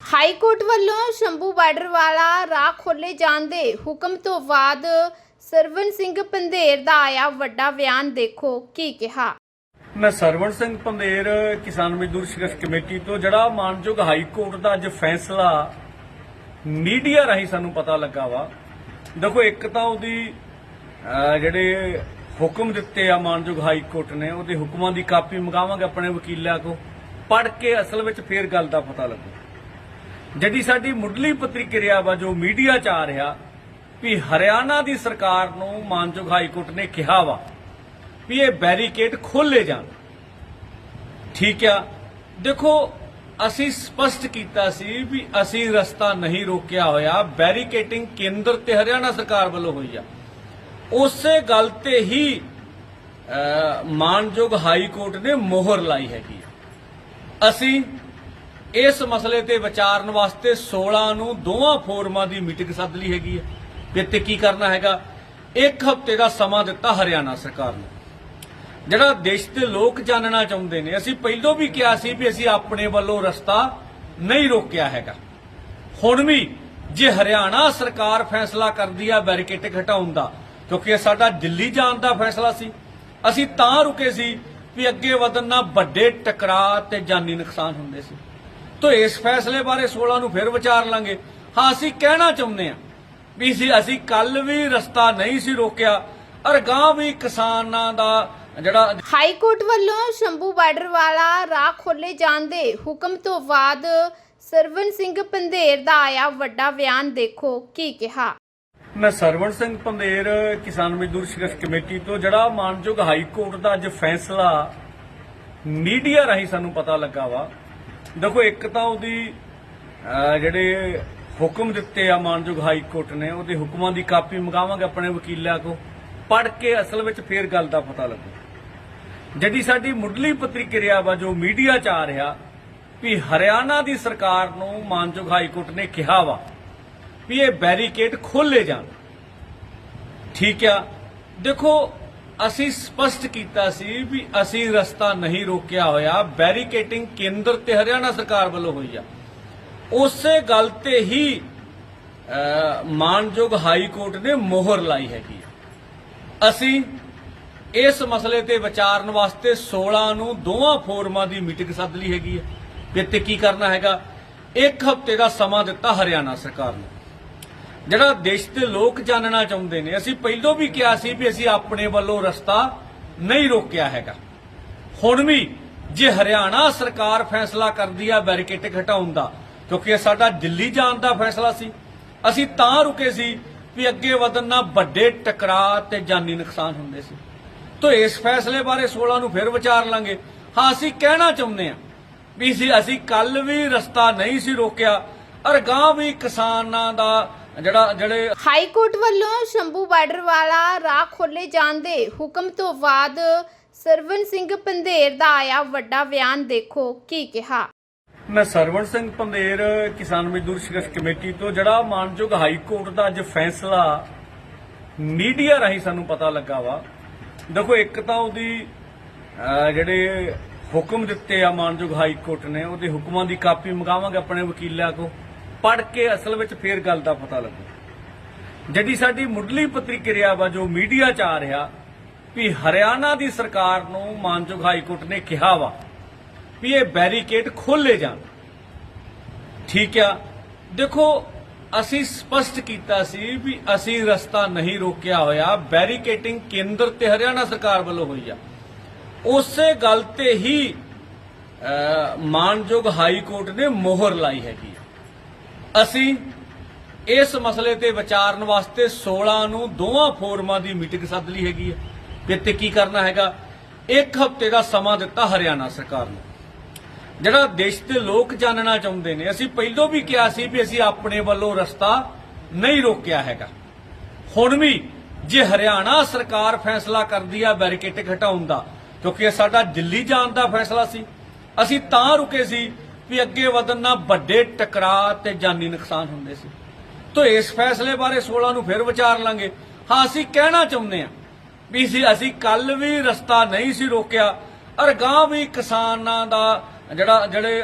High court ਵੱਲੋਂ Shambhu border ਵਾਲਾ ਰਾਹ ਖੋਲੇ ਜਾਣ ਦੇ ਹੁਕਮ ਤੋਂ ਬਾਅਦ ਸਰਵਨ ਸਿੰਘ ਪੰਧੇਰ ਦਾ ਆਇਆ ਵੱਡਾ ਬਿਆਨ ਦੇਖੋ ਕੀ ਕਿਹਾ। ਮੈਂ ਸਰਵਣ ਸਿੰਘ ਪੰਦੇਰ ਕਿਸਾਨ ਮਜ਼ਦੂਰ ਸੰਘਰਸ਼ ਕਮੇਟੀ ਤੋਂ ਜਿਹੜਾ ਮਾਨਯੋਗ ਹਾਈ ਕੋਰਟ ਦਾ ਅੱਜ ਫੈਸਲਾ ਮੀਡੀਆ ਰਾਹੀਂ ਸਾਨੂੰ ਪਤਾ ਲੱਗਾ ਵਾ। ਦੇਖੋ ਇੱਕ ਤਾਂ ਉਹਦੀ ਅਹ, ਜਿਹੜੇ ਹੁਕਮ ਦਿੱਤੇ ਆ ਮਾਨਯੋਗ ਹਾਈ ਕੋਰਟ ਨੇ ਉਹਦੇ ਹੁਕਮਾਂ ਦੀ ਕਾਪੀ ਮੰਗਾਵਾਂਗੇ ਆਪਣੇ ਵਕੀਲਾਂ ਕੋ ਪੜ੍ਹ ਕੇ ਅਸਲ ਵਿੱਚ ਫੇਰ ਗੱਲ ਦਾ ਪਤਾ ਲੱਗੂ। ਜਿਹੜੀ ਸਾਡੀ ਮੁੱਢਲੀ ਪ੍ਰਤੀਕਿਰਿਆ ਵਾ ਜੋ ਮੀਡੀਆ ਚ ਆ ਰਿਹਾ, ਵੀ ਹਰਿਆਣਾ ਦੀ ਸਰਕਾਰ ਨੂੰ ਮਾਨਯੋਗ ਹਾਈ ਕੋਰਟ ਨੇ ਕਿਹਾ ਵਾ ਵੀ ਇਹ ਬੈਰੀਕੇਡ ਖੋਲੇ ਜਾਣ। ਠੀਕ ਆ? ਦੇਖੋ, ਅਸੀਂ ਸਪਸ਼ਟ ਕੀਤਾ ਸੀ ਵੀ ਅਸੀਂ ਰਸਤਾ ਨਹੀਂ ਰੋਕਿਆ ਹੋਇਆ ਬੈਰੀਕੇਟਿੰਗ ਕੇਂਦਰ ਤੇ ਹਰਿਆਣਾ ਸਰਕਾਰ ਵੱਲੋਂ ਹੋਈ ਆ। ਉਸੇ ਗੱਲ ਤੇ ਹੀ ਮਾਨਯੋਗ ਹਾਈ ਕੋਰਟ ਨੇ ਮੋਹਰ ਲਾਈ ਹੈਗੀ ਅਸੀਂ ਇਸ ਮਸਲੇ ਤੇ ਵਿਚਾਰਨ ਵਾਸਤੇ 16 ਨੂੰ ਦੋਵਾਂ ਫੋਰਮਾਂ ਦੀ ਮੀਟਿੰਗ ਸੱਦ ਲਈ ਹੈਗੀ ਹੈ। ਵੀ ਇੱਥੇ ਕੀ ਕਰਨਾ ਹੈਗਾ? ਇੱਕ ਹਫ਼ਤੇ ਦਾ ਸਮਾਂ ਦਿੱਤਾ ਹਰਿਆਣਾ ਸਰਕਾਰ ਨੂੰ। ਜਿਹੜਾ ਦੇਸ਼ ਦੇ ਲੋਕ ਜਾਣਨਾ ਚਾਹੁੰਦੇ ਨੇ, ਅਸੀਂ ਪਹਿਲਾਂ ਵੀ ਕਿਹਾ ਸੀ ਵੀ ਅਸੀਂ ਆਪਣੇ ਵੱਲੋਂ ਰਸਤਾ ਨਹੀਂ ਰੋਕਿਆ ਹੈਗਾ। ਹੁਣ ਵੀ ਜੇ ਹਰਿਆਣਾ ਸਰਕਾਰ ਫੈਸਲਾ ਕਰਦੀ ਆ ਬੈਰੀਕੇਡ ਹਟਾਉਣ ਦਾ, ਕਿਉਂਕਿ ਇਹ ਸਾਡਾ ਦਿੱਲੀ ਜਾਣ ਦਾ ਫੈਸਲਾ ਸੀ, ਅਸੀਂ ਤਾਂ ਰੁਕੇ ਸੀ ਵੀ ਅੱਗੇ ਵਧਣ ਨਾਲ ਵੱਡੇ ਟਕਰਾਅ ਤੇ ਜਾਨੀ ਨੁਕਸਾਨ ਹੁੰਦੇ ਸੀ। ਤੋ ਇਸ ਫੈਸਲੇ ਬਾਰੇ 16 ਨੂੰ ਫਿਰ ਵਿਚਾਰ ਲਾਂਗੇ। ਹਾਂ ਅਸੀਂ ਕਹਿਣਾ ਚਾਹੁੰਦੇ ਆ ਵੀ ਅਸੀਂ ਕੱਲ ਵੀ ਰਸਤਾ ਨਹੀਂ ਸੀ ਰੋਕਿਆ। ਔਰ ਗਾਂ ਵੀ ਕਿਸਾਨਾਂ ਦਾ ਜਿਹੜਾ ਹਾਈ ਕੋਰਟ ਵੱਲੋਂ ਸ਼ੰਭੂ ਬਾਰਡਰ ਵਾਲਾ ਰਾਹ ਖੋਲੇ ਜਾਣ ਦੇ ਹੁਕਮ ਤੋਂ ਬਾਅਦ ਸਰਵਨ ਸਿੰਘ ਪੰਧੇਰ ਦਾ ਆਇਆ ਵੱਡਾ ਬਿਆਨ। ਦੇਖੋ ਕੀ ਕਿਹਾ। ਮੈਂ ਸਰਵਣ ਸਿੰਘ ਪੰਦੇਰ ਕਿਸਾਨ ਮਜ਼ਦੂਰ ਸੰਘਰਸ਼ ਕਮੇਟੀ ਤੋਂ ਜਿਹੜਾ ਮਾਨਯੋਗ ਹਾਈ ਕੋਰਟ ਦਾ ਅੱਜ ਫੈਸਲਾ ਮੀਡੀਆ ਰਾਹੀਂ ਸਾਨੂੰ ਪਤਾ ਲੱਗਾ ਵਾ। ਦੇਖੋ, ਇੱਕ ਤਾਂ ਉਹਦੀ ਜਿਹੜੇ ਹੁਕਮ ਦਿੱਤੇ ਆ ਮਾਨਯੋਗ ਹਾਈ ਕੋਰਟ ਨੇ, ਉਹਦੇ ਹੁਕਮਾਂ ਦੀ ਕਾਪੀ ਮੰਗਾਵਾਂਗੇ ਆਪਣੇ ਵਕੀਲਾਂ ਕੋ ਪੜ੍ਹ ਕੇ ਅਸਲ ਵਿੱਚ ਫੇਰ ਗੱਲ ਦਾ ਪਤਾ ਲੱਗੂ। ਜਿਹੜੀ ਸਾਡੀ ਮੁੱਢਲੀ ਪ੍ਰਤੀਕਿਰਿਆ ਵਾ, ਜੋ ਮੀਡੀਆ ਚ ਆ ਰਿਹਾ, ਵੀ ਹਰਿਆਣਾ ਦੀ ਸਰਕਾਰ ਨੂੰ ਮਾਨਯੋਗ ਹਾਈ ਕੋਰਟ ਨੇ ਕਿਹਾ ਵਾ, ਵੀ ਇਹ ਬੈਰੀਕੇਡ ਖੋਲੇ ਜਾਣ। ਠੀਕ ਆ? ਦੇਖੋ ਅਸੀਂ ਸਪਸ਼ਟ ਕੀਤਾ ਸੀ ਵੀ ਅਸੀਂ ਰਸਤਾ ਨਹੀਂ ਰੋਕਿਆ ਹੋਇਆ। ਬੈਰੀਕੇਟਿੰਗ ਕੇਂਦਰ ਤੇ ਹਰਿਆਣਾ ਸਰਕਾਰ ਵੱਲੋਂ ਹੋਈ ਆ। ਉਸੇ ਗੱਲ ਤੇ ਹੀ ਮਾਨਯੋਗ ਹਾਈ ਕੋਰਟ ਨੇ ਮੋਹਰ ਲਾਈ ਹੈਗੀ ਅਸੀਂ ਇਸ ਮਸਲੇ ਤੇ ਵਿਚਾਰਨ ਵਾਸਤੇ 16 ਨੂੰ ਦੋਵਾਂ ਫੋਰਮਾਂ ਦੀ ਮੀਟਿੰਗ ਸੱਦ ਲਈ ਹੈਗੀ ਹੈ ਤੇ ਕੀ ਕਰਨਾ ਹੈਗਾ? ਇੱਕ ਹਫ਼ਤੇ ਦਾ ਸਮਾਂ ਦਿੱਤਾ ਹਰਿਆਣਾ ਸਰਕਾਰ ਨੂੰ। ਜਿਹੜਾ ਦੇਸ਼ ਦੇ ਲੋਕ ਜਾਣਨਾ ਚਾਹੁੰਦੇ ਨੇ, ਅਸੀਂ ਪਹਿਲਾਂ ਵੀ ਕਿਹਾ ਸੀ ਵੀ ਅਸੀਂ ਆਪਣੇ ਵੱਲੋਂ ਰਸਤਾ ਨਹੀਂ ਰੋਕਿਆ ਹੈਗਾ। ਹੁਣ ਵੀ ਜੇ ਹਰਿਆਣਾ ਸਰਕਾਰ ਫੈਸਲਾ ਕਰਦੀ ਆ ਬੈਰੀਕੇਡ ਘਟਾਉਣ ਦਾ, ਕਿਉਂਕਿ ਇਹ ਸਾਡਾ ਦਿੱਲੀ ਜਾਣ ਦਾ ਫੈਸਲਾ ਸੀ, ਅਸੀਂ ਤਾਂ ਰੁਕੇ ਸੀ ਵੀ ਅੱਗੇ ਵਧਣ ਨਾਲ ਵੱਡੇ ਟਕਰਾਅ ਤੇ ਜਾਨੀ ਨੁਕਸਾਨ ਹੁੰਦੇ ਸੀ। ਤੋ ਇਸ ਫੈਸਲੇ ਬਾਰੇ 16 ਨੂੰ ਫਿਰ ਵਿਚਾਰ ਲਾਂਗੇ। ਹਾਂ, ਅਸੀਂ ਕਹਿਣਾ ਚਾਹੁੰਦੇ ਆ ਵੀ ਅਸੀਂ ਕੱਲ ਵੀ ਰਸਤਾ ਨਹੀਂ ਸੀ ਰੋਕਿਆ ਔਰ ਗਾਂ ਵੀ ਕਿਸਾਨਾਂ ਦਾ ਜਿਹੜਾ ਜਿਹੜੇ ਹਾਈ ਕੋਰਟ ਵੱਲੋਂ ਸ਼ੰਭੂ ਬਾਰਡਰ ਵਾਲਾ ਰਾਹ ਖੋਲੇ ਜਾਣ ਦੇ ਹੁਕਮ ਤੋਂ ਬਾਅਦ ਸਰਵਨ ਸਿੰਘ ਪੰਧੇਰ ਦਾ ਆਇਆ ਵੱਡਾ ਬਿਆਨ ਦੇਖੋ ਕੀ ਕਿਹਾ। ਮੈਂ ਸਰਵਣ ਸਿੰਘ ਪੰਦੇਰ ਕਿਸਾਨ ਮਜ਼ਦੂਰ ਸੰਘਰਸ਼ ਕਮੇਟੀ ਤੋਂ ਜਿਹੜਾ ਮਾਨਯੋਗ ਹਾਈ ਕੋਰਟ ਦਾ ਅੱਜ ਫੈਸਲਾ ਮੀਡੀਆ ਰਾਹੀਂ ਸਾਨੂੰ ਪਤਾ ਲੱਗਾ ਵਾ। ਦੇਖੋ ਇੱਕ ਤਾਂ ਉਹਦੀ ਜਿਹੜੇ ਹੁਕਮ ਦਿੱਤੇ ਆ ਮਾਨਯੋਗ ਹਾਈ ਕੋਰਟ ਨੇ ਉਹਦੇ ਹੁਕਮਾਂ ਦੀ ਕਾਪੀ ਮੰਗਾਵਾਂਗੇ ਆਪਣੇ ਵਕੀਲਾਂ ਕੋ ਪੜ ਕੇ ਅਸਲ ਵਿੱਚ ਫੇਰ ਗੱਲ ਦਾ ਪਤਾ ਲੱਗੂ। ਜਿਹੜੀ ਸਾਡੀ ਮੁੱਢਲੀ ਪ੍ਰਤੀਕਿਰਿਆ ਵਾ ਜੋ ਮੀਡੀਆ ਚ ਆ ਰਿਹਾ ਵੀ ਹਰਿਆਣਾ ਦੀ ਸਰਕਾਰ ਨੂੰ ਮਾਨਯੋਗ ਹਾਈ ਕੋਰਟ ਨੇ ਕਿਹਾ ਵਾ ਵੀ ਇਹ ਬੈਰੀਕੇਡ ਖੋਲੇ ਜਾਣ। ਠੀਕ ਆ? ਦੇਖੋ, ਅਸੀਂ ਸਪਸ਼ਟ ਕੀਤਾ ਸੀ ਵੀ ਅਸੀਂ ਰਸਤਾ ਨਹੀਂ ਰੋਕਿਆ ਹੋਇਆ। ਬੈਰੀਕੇਟਿੰਗ ਕੇਂਦਰ ਤੇ ਹਰਿਆਣਾ ਸਰਕਾਰ ਵੱਲੋਂ ਹੋਈ ਆ। ਉਸੇ ਗੱਲ ਤੇ ਹੀ ਮਾਨਯੋਗ ਹਾਈ ਕੋਰਟ ਨੇ ਮੋਹਰ ਲਾਈ ਹੈਗੀ ਅਸੀਂ ਇਸ ਮਸਲੇ ਤੇ ਵਿਚਾਰਨ ਵਾਸਤੇ 16 ਨੂੰ ਦੋਵਾਂ ਫੋਰਮਾਂ ਦੀ ਮੀਟਿੰਗ ਸੱਦ ਲਈ ਹੈਗੀ ਹੈ। ਵੀ ਇੱਥੇ ਕੀ ਕਰਨਾ ਹੈਗਾ? ਇੱਕ ਹਫ਼ਤੇ ਦਾ ਸਮਾਂ ਦਿੱਤਾ ਹਰਿਆਣਾ ਸਰਕਾਰ ਨੂੰ। ਜਿਹੜਾ ਦੇਸ਼ ਦੇ ਲੋਕ ਜਾਣਨਾ ਚਾਹੁੰਦੇ ਨੇ, ਅਸੀਂ ਪਹਿਲਾਂ ਵੀ ਕਿਹਾ ਸੀ ਵੀ ਅਸੀਂ ਆਪਣੇ ਵੱਲੋਂ ਰਸਤਾ ਨਹੀਂ ਰੋਕਿਆ ਹੈਗਾ। ਹੁਣ ਵੀ ਜੇ ਹਰਿਆਣਾ ਸਰਕਾਰ ਫੈਸਲਾ ਕਰਦੀ ਆ ਬੈਰੀਕੇਡ ਹਟਾਉਣ ਦਾ, ਕਿਉਂਕਿ ਇਹ ਸਾਡਾ ਦਿੱਲੀ ਜਾਣ ਦਾ ਫੈਸਲਾ ਸੀ, ਅਸੀਂ ਤਾਂ ਰੁਕੇ ਸੀ ਵੀ ਅੱਗੇ ਵਧਣ ਨਾਲ ਵੱਡੇ ਟਕਰਾਅ ਤੇ ਜਾਨੀ ਨੁਕਸਾਨ ਹੁੰਦੇ ਸੀ। ਤੋ ਇਸ ਫੈਸਲੇ ਬਾਰੇ 16 ਨੂੰ ਫਿਰ ਵਿਚਾਰ ਲਾਂਗੇ। ਹਾਂ, ਅਸੀਂ ਕਹਿਣਾ ਚਾਹੁੰਦੇ ਆ ਵੀ ਅਸੀਂ ਕੱਲ ਵੀ ਰਸਤਾ ਨਹੀਂ ਸੀ ਰੋਕਿਆ। ਔਰ ਗਾਂ ਵੀ ਕਿਸਾਨਾਂ ਦਾ ਜਿਹੜਾ ਜਿਹੜੇ